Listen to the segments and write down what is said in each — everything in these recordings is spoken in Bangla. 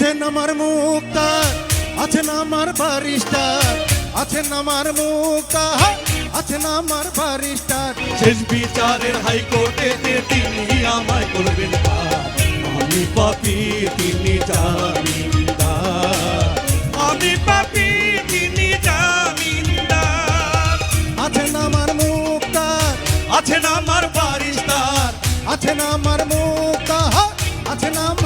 আমার মুক্তার আছেন আমার বারিস্টার আছেন আমার মুক্তার আছেন আমার বারিস্টার। শেষ বিচারের হাইকোর্টে তিনি আমায় করবেন। আমি পাপি তিনি জামিনদার। আমি পাপি তিনি জামিনদার। আছেন আমার মুক্তার আছেন আমার বারিস্তার আছেন আমার মুক্তার আছেন আমার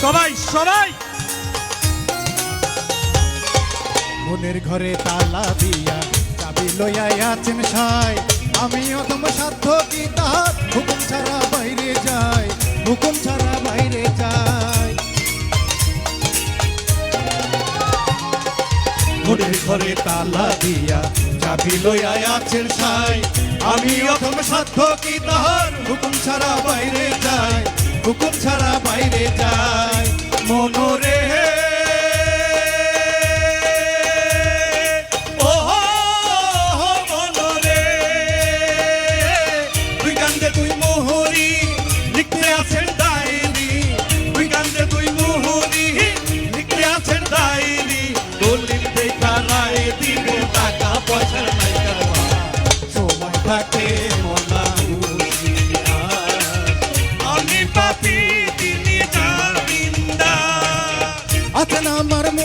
সবাই সবাই। মনের ঘরে তালা দিয়া চাবি লইয়াই আছেন সাই। আমি অদম সাধ্য কি তাহার হুকুম ছাড়া বাইরে যাই, হুকুম ছাড়া বাইরে যাই। মনের ঘরে তালা দিয়া চাবি লইয়া আছেন সাই। আমি অথম সাধ্য কি তাহার হুকুম ছাড়া বাইরে যাই। হুকুম ছাড়া বাইরে যাই মনোরে ও মনোরে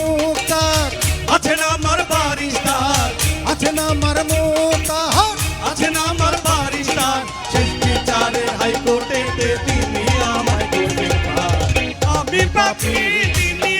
মুক্তার আছেন আমার বারিস্তার আছেন আমার মুক্তার আছেন আমার বারিস্তার শেষ বিচারের হাইকোর্টে তিনি আমি পাপি, তিনি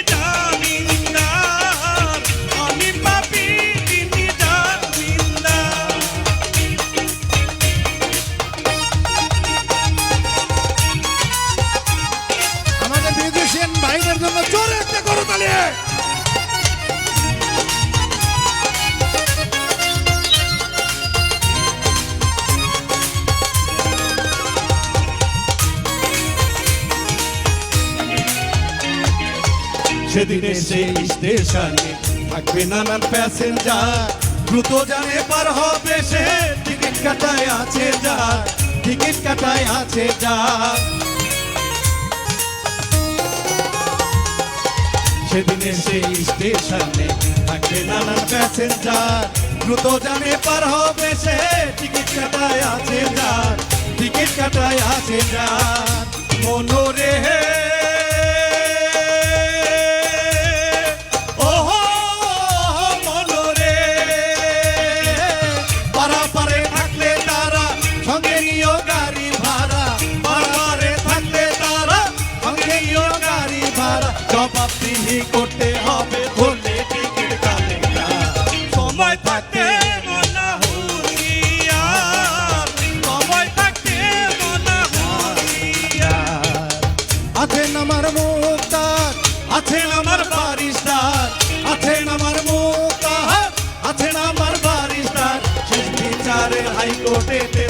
সেদিনে সেই স্টেশনে থাকবে নানান প্যাসেঞ্জার দ্রুত জানে পার হবে সে টিকিট কাটায় আছে যা টিকিট কাটায় আছে যা। সেদিনে সেই স্টেশনে থাকবে নানান প্যাসেঞ্জার দ্রুত জানে পার হবে সে টিকিট কাটায় আছে যা টিকিট কাটায় আছে যা। থাকতে আছেন আমার মুক্তার, আছেন আমার বারিস্তার আছেন আমার মুক্তার, আছেন আমার বারিস্তার শেষ বিচারে হাইকোর্টে